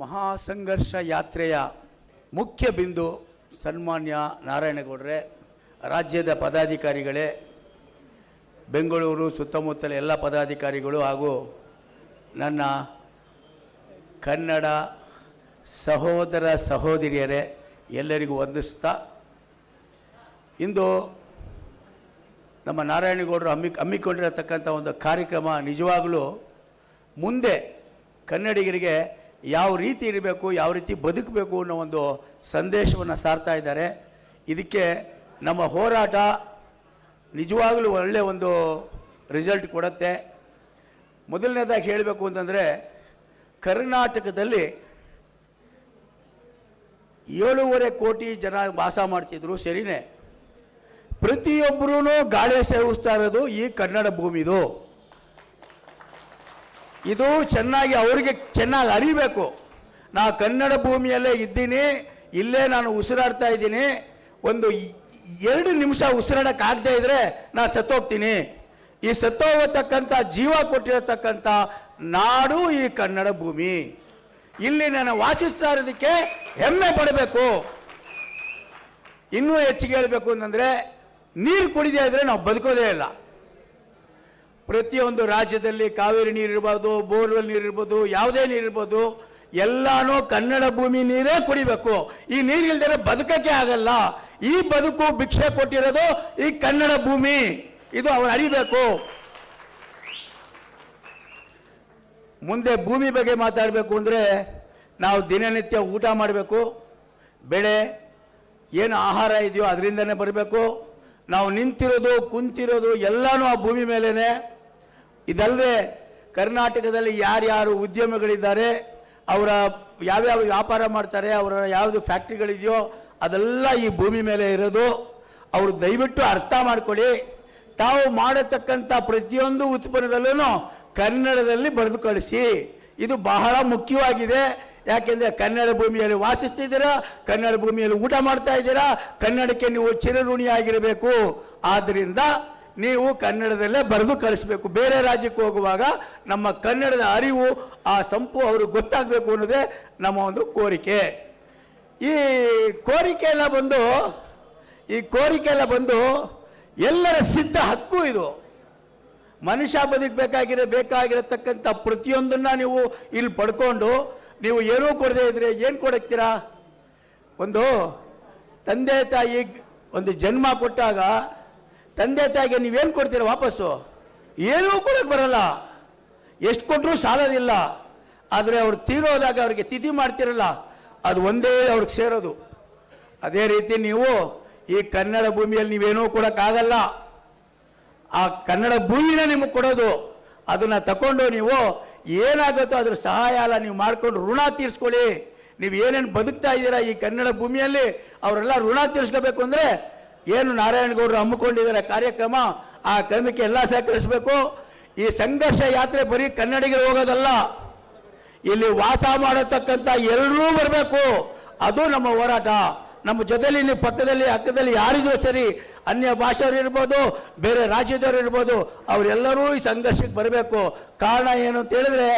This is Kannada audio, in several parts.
ಮಹಾಸಂಘರ್ಷ ಯಾತ್ರೆಯ ಮುಖ್ಯ ಬಿಂದು ಸನ್ಮಾನ್ಯ ನಾರಾಯಣಗೌಡ್ರೆ, ರಾಜ್ಯದ ಪದಾಧಿಕಾರಿಗಳೇ, ಬೆಂಗಳೂರು ಸುತ್ತಮುತ್ತಲ ಎಲ್ಲ ಪದಾಧಿಕಾರಿಗಳು ಹಾಗೂ ನನ್ನ ಕನ್ನಡ ಸಹೋದರ ಸಹೋದರಿಯರೇ, ಎಲ್ಲರಿಗೂ ವಂದಿಸ್ತಾ, ಇಂದು ನಮ್ಮ ನಾರಾಯಣಗೌಡರು ಹಮ್ಮಿ, ಹಮ್ಮಿಕೊಂಡಿರತಕ್ಕಂಥ ಒಂದು ಕಾರ್ಯಕ್ರಮ ನಿಜವಾಗಲೂ ಮುಂದೆ ಕನ್ನಡಿಗರಿಗೆ ಯಾವ ರೀತಿ ಇರಬೇಕು, ಯಾವ ರೀತಿ ಬದುಕಬೇಕು ಅನ್ನೋ ಒಂದು ಸಂದೇಶವನ್ನು ಸಾರ್ತಾ ಇದ್ದಾರೆ. ಇದಕ್ಕೆ ನಮ್ಮ ಹೋರಾಟ ನಿಜವಾಗಲೂ ಒಳ್ಳೆಯ ಒಂದು ರಿಸಲ್ಟ್ ಕೊಡುತ್ತೆ. ಮೊದಲನೇದಾಗಿ ಹೇಳಬೇಕು ಅಂತಂದರೆ, ಕರ್ನಾಟಕದಲ್ಲಿ ಏಳೂವರೆ ಕೋಟಿ ಜನ ವಾಸ ಮಾಡ್ತಿದ್ರು ಸರಿನೇ. ಪ್ರತಿಯೊಬ್ಬರೂ ಗಾಳಿ ಸೇವಿಸ್ತಾ ಇರೋದು ಈ ಕನ್ನಡ ಭೂಮಿದು. ಇದು ಚೆನ್ನಾಗಿ ಅವರಿಗೆ ಚೆನ್ನಾಗಿ ಅರಿಬೇಕು. ನಾ ಕನ್ನಡ ಭೂಮಿಯಲ್ಲೇ ಇದ್ದೀನಿ, ಇಲ್ಲೇ ನಾನು ಉಸಿರಾಡ್ತಾ ಇದ್ದೀನಿ. ಒಂದು ಎರಡು ನಿಮಿಷ ಉಸಿರಾಡಕ್ಕಾಗದೇ ಇದ್ರೆ ನಾ ಸತ್ತೋಗ್ತೀನಿ. ಈ ಸತ್ತೋಗತಕ್ಕಂಥ ಜೀವ ಕೊಟ್ಟಿರತಕ್ಕಂಥ ನಾಡು ಈ ಕನ್ನಡ ಭೂಮಿ. ಇಲ್ಲಿ ನಾನು ವಾಸಿಸ್ತಾ ಇರೋದಕ್ಕೆ ಹೆಮ್ಮೆ ಪಡಬೇಕು. ಇನ್ನೂ ಹೆಚ್ಚಿಗೆ ಹೇಳಬೇಕು ಅಂತಂದ್ರೆ ನೀರು ಕುಡಿದೇ ಇದ್ರೆ ನಾವು ಬದುಕೋದೇ ಇಲ್ಲ. ಪ್ರತಿಯೊಂದು ರಾಜ್ಯದಲ್ಲಿ ಕಾವೇರಿ ನೀರು ಇರ್ಬೋದು, ಬೋರ್ವೆಲ್ ನೀರು ಇರ್ಬೋದು, ಯಾವುದೇ ನೀರು ಇರ್ಬೋದು, ಎಲ್ಲಾನು ಕನ್ನಡ ಭೂಮಿ ನೀರೇ ಕುಡಿಬೇಕು. ಈ ನೀರಿಲ್ದರೆ ಬದುಕಕ್ಕೆ ಆಗಲ್ಲ. ಈ ಬದುಕು ಭಿಕ್ಷೆ ಕೊಟ್ಟಿರೋದು ಈ ಕನ್ನಡ ಭೂಮಿ. ಇದು ಅವ್ರು ಅರಿಬೇಕು. ಮುಂದೆ ಭೂಮಿ ಬಗ್ಗೆ ಮಾತಾಡಬೇಕು ಅಂದರೆ ನಾವು ದಿನನಿತ್ಯ ಊಟ ಮಾಡಬೇಕು, ಬೆಳೆ, ಏನು ಆಹಾರ ಇದೆಯೋ ಅದರಿಂದನೇ ಬರಬೇಕು. ನಾವು ನಿಂತಿರೋದು, ಕುಂತಿರೋದು ಎಲ್ಲನೂ ಆ ಭೂಮಿ ಮೇಲೇನೆ. ಇದಲ್ಲದೆ ಕರ್ನಾಟಕದಲ್ಲಿ ಯಾರ್ಯಾರು ಉದ್ಯಮಿಗಳಿದ್ದಾರೆ, ಅವರ ಯಾವ್ಯಾವ ವ್ಯಾಪಾರ ಮಾಡ್ತಾರೆ, ಅವರ ಯಾವುದು ಫ್ಯಾಕ್ಟ್ರಿಗಳಿದೆಯೋ ಅದೆಲ್ಲ ಈ ಭೂಮಿ ಮೇಲೆ ಇರೋದು. ಅವರು ದಯವಿಟ್ಟು ಅರ್ಥ ಮಾಡ್ಕೊಳ್ಳಿ. ತಾವು ಮಾಡತಕ್ಕಂಥ ಪ್ರತಿಯೊಂದು ಉತ್ಪನ್ನದಲ್ಲೂ ಕನ್ನಡದಲ್ಲಿ ಬರೆದು ಕಳಿಸಿ. ಇದು ಬಹಳ ಮುಖ್ಯವಾಗಿದೆ. ಯಾಕೆಂದರೆ ಕನ್ನಡ ಭೂಮಿಯಲ್ಲಿ ವಾಸಿಸ್ತಿದ್ದೀರಾ, ಕನ್ನಡ ಭೂಮಿಯಲ್ಲಿ ಊಟ ಮಾಡ್ತಾ ಇದ್ದೀರಾ, ಕನ್ನಡಕ್ಕೆ ನೀವು ಚಿರಋಣಿಯಾಗಿರಬೇಕು. ಆದ್ದರಿಂದ ನೀವು ಕನ್ನಡದಲ್ಲೇ ಬರೆದು ಕಳಿಸ್ಬೇಕು. ಬೇರೆ ರಾಜ್ಯಕ್ಕೆ ಹೋಗುವಾಗ ನಮ್ಮ ಕನ್ನಡದ ಅರಿವು, ಆ ಸಂಪು ಅವರು ಗೊತ್ತಾಗಬೇಕು ಅನ್ನೋದೇ ನಮ್ಮ ಒಂದು ಕೋರಿಕೆ. ಈ ಕೋರಿಕೆ ಎಲ್ಲ ಬಂದು, ಈ ಕೋರಿಕೆ ಎಲ್ಲ ಬಂದು ಎಲ್ಲರ ಸಿದ್ಧ ಹಕ್ಕು ಇದು. ಮನುಷ್ಯ ಬದುಕಬೇಕಾಗಿರೋ ಬೇಕಾಗಿರತಕ್ಕಂಥ ಪ್ರತಿಯೊಂದನ್ನು ನೀವು ಇಲ್ಲಿ ಪಡ್ಕೊಂಡು, ನೀವು ಏನೂ ಕೊಡದೇ ಇದ್ರೆ ಏನು ಕೊಡಕ್ತೀರಾ? ಒಂದು ತಂದೆ ತಾಯಿ ಒಂದು ಜನ್ಮ ಕೊಟ್ಟಾಗ ತಂದೆ ತಾಯಿಗೆ ನೀವೇನು ಕೊಡ್ತೀರ ವಾಪಸ್ಸು? ಏನೂ ಕೊಡಕ್ಕೆ ಬರಲ್ಲ. ಎಷ್ಟು ಕೊಟ್ಟರೂ ಸಾಲೋದಿಲ್ಲ. ಆದರೆ ಅವ್ರು ತೀರೋದಾಗ ಅವ್ರಿಗೆ ತಿಥಿ ಮಾಡ್ತಿರಲ್ಲ, ಅದು ಒಂದೇ ಅವ್ರಿಗೆ ಸೇರೋದು. ಅದೇ ರೀತಿ ನೀವು ಈ ಕನ್ನಡ ಭೂಮಿಯಲ್ಲಿ ನೀವೇನೂ ಕೊಡೋಕ್ಕಾಗಲ್ಲ. ಆ ಕನ್ನಡ ಭೂಮಿನ ನಿಮಗೆ ಕೊಡೋದು. ಅದನ್ನು ತಗೊಂಡು ನೀವು ಏನಾಗುತ್ತೋ ಅದ್ರ ಸಹಾಯ ಅಲ್ಲ ನೀವು ಮಾಡ್ಕೊಂಡು ಋಣ ತೀರಿಸ್ಕೊಳ್ಳಿ. ನೀವು ಏನೇನು ಬದುಕ್ತಾ ಇದ್ದೀರಾ ಈ ಕನ್ನಡ ಭೂಮಿಯಲ್ಲಿ, ಅವರೆಲ್ಲ ಋಣ ತೀರಿಸ್ಕೋಬೇಕು ಅಂದ್ರೆ ಏನು ನಾರಾಯಣಗೌಡರು ಹಮ್ಮಿಕೊಂಡಿದ್ದಾರೆ ಕಾರ್ಯಕ್ರಮ, ಆ ಕ್ರಮಕ್ಕೆ ಎಲ್ಲ ಸಹಕರಿಸಬೇಕು. ಈ ಸಂಘರ್ಷ ಯಾತ್ರೆ ಬರೀ ಕನ್ನಡಿಗರು ಹೋಗೋದಲ್ಲ, ಇಲ್ಲಿ ವಾಸ ಮಾಡತಕ್ಕಂಥ ಎಲ್ಲರೂ ಬರಬೇಕು. ಅದು ನಮ್ಮ ಹೋರಾಟ. ನಮ್ಮ ಜೊತೆಲಿ ನೀವು ಪಕ್ಕದಲ್ಲಿ ಅಕ್ಕದಲ್ಲಿ ಯಾರಿಗೂ ಸರಿ ಅನ್ಯ ಭಾಷೆಯವರು ಇರ್ಬೋದು, ಬೇರೆ ರಾಜ್ಯದವರು ಇರ್ಬೋದು, ಅವರೆಲ್ಲರೂ ಈ ಸಂಘರ್ಷಕ್ಕೆ ಬರಬೇಕು. ಕಾರಣ ಏನು ಅಂತ ಹೇಳಿದ್ರೆ,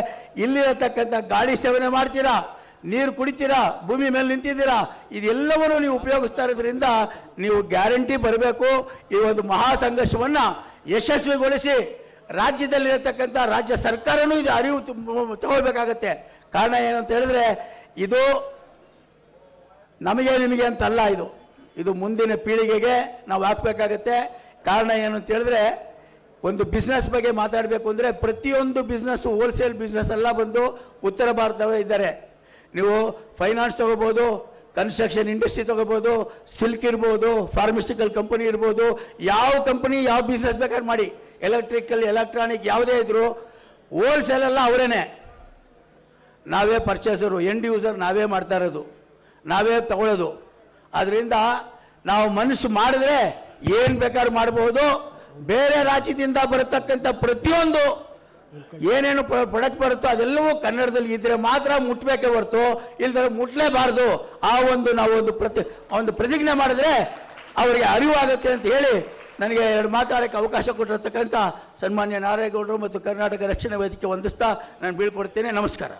ಇಲ್ಲಿರತಕ್ಕಂಥ ಗಾಳಿ ಸೇವನೆ ಮಾಡ್ತೀರಾ? ನೀರು ಕುಡಿತೀರಾ, ಭೂಮಿ ಮೇಲೆ ನಿಂತಿದ್ದೀರಾ, ಇದೆಲ್ಲವನ್ನು ನೀವು ಉಪಯೋಗಿಸ್ತಾ ಇರೋದ್ರಿಂದ ನೀವು ಗ್ಯಾರಂಟಿ ಬರಬೇಕು. ಈ ಒಂದು ಮಹಾ ಸಂಘರ್ಷವನ್ನು ಯಶಸ್ವಿಗೊಳಿಸಿ ರಾಜ್ಯದಲ್ಲಿರತಕ್ಕಂಥ ರಾಜ್ಯ ಸರ್ಕಾರನೂ ಇದು ಅರಿವು ತಗೊಳ್ಬೇಕಾಗತ್ತೆ. ಕಾರಣ ಏನು ಅಂತ ಹೇಳಿದ್ರೆ, ಇದು ನಮಗೆ ನಿಮಗೆ ಅಂತಲ್ಲ ಇದು. ಇದು ಮುಂದಿನ ಪೀಳಿಗೆಗೆ ನಾವು ಹಾಕಬೇಕಾಗತ್ತೆ. ಕಾರಣ ಏನು ಅಂತ ಹೇಳಿದ್ರೆ, ಒಂದು ಬಿಸ್ನೆಸ್ ಬಗ್ಗೆ ಮಾತಾಡಬೇಕು ಅಂದರೆ ಪ್ರತಿಯೊಂದು ಬಿಸ್ನೆಸ್ಸು ಹೋಲ್ಸೇಲ್ ಬಿಸ್ನೆಸ್ ಎಲ್ಲ ಬಂದು ಉತ್ತರ ಭಾರತದವರು ಇದ್ದಾರೆ. ನೀವು ಫೈನಾನ್ಸ್ ತಗೋಬೋದು ಕನ್ಸ್ಟ್ರಕ್ಷನ್ ಇಂಡಸ್ಟ್ರಿ ತಗೋಬೋದು ಸಿಲ್ಕ್ ಇರ್ಬೋದು ಫಾರ್ಮಿಸ್ಟಿಕಲ್ ಕಂಪನಿ ಇರ್ಬೋದು, ಯಾವ ಕಂಪನಿ ಯಾವ ಬಿಸ್ನೆಸ್ ಬೇಕಾದ್ರೆ ಮಾಡಿ. ಎಲೆಕ್ಟ್ರಿಕಲ್ ಎಲೆಕ್ಟ್ರಾನಿಕ್ ಯಾವುದೇ ಇದ್ರು ಹೋಲ್ಸೇಲ್ ಎಲ್ಲ ಅವರೇನೆ. ನಾವೇ ಪರ್ಚೇಸರು ಎಂಡ್ ಯೂಸರ್ ನಾವೇ ಮಾಡ್ತಾ ಇರೋದು. ನಾವೇ ತಗೊಳ್ಳೋದು ಅದರಿಂದ ನಾವು ಮನಸ್ಸು ಮಾಡಿದ್ರೆ ಏನು ಬೇಕಾದ್ರೂ ಮಾಡಬಹುದು ಬೇರೆ ರಾಜ್ಯದಿಂದ ಬರತಕ್ಕಂಥ ಪ್ರತಿಯೊಂದು ಏನೇನು ಪ್ರೊಡಕ್ಟ್ ಬರುತ್ತೋ ಅದೆಲ್ಲವೂ ಕನ್ನಡದಲ್ಲಿ ಇದ್ರೆ ಮಾತ್ರ ಮುಟ್ಬೇಕೇ ಹೊರತು ಇಲ್ದ್ರೆ ಮುಟ್ಲೇಬಾರ್ದು. ಆ ಒಂದು ನಾವು ಒಂದು ಪ್ರತಿ ಒಂದು ಪ್ರತಿಜ್ಞೆ ಮಾಡಿದ್ರೆ ಅವರಿಗೆ ಅರಿವಾಗುತ್ತೆ ಅಂತ ಹೇಳಿ ನನಗೆ ಎರಡು ಮಾತಾಡೋಕ್ಕೆ ಅವಕಾಶ ಕೊಟ್ಟಿರತಕ್ಕಂಥ ಸನ್ಮಾನ್ಯ ನಾರಾಯಣಗೌಡರು ಮತ್ತು ಕರ್ನಾಟಕ ರಕ್ಷಣಾ ವೇದಿಕೆ ಹೊಂದಿಸ್ತಾ ನಾನು ಬೀಳ್ಕೊಡ್ತೇನೆ. ನಮಸ್ಕಾರ.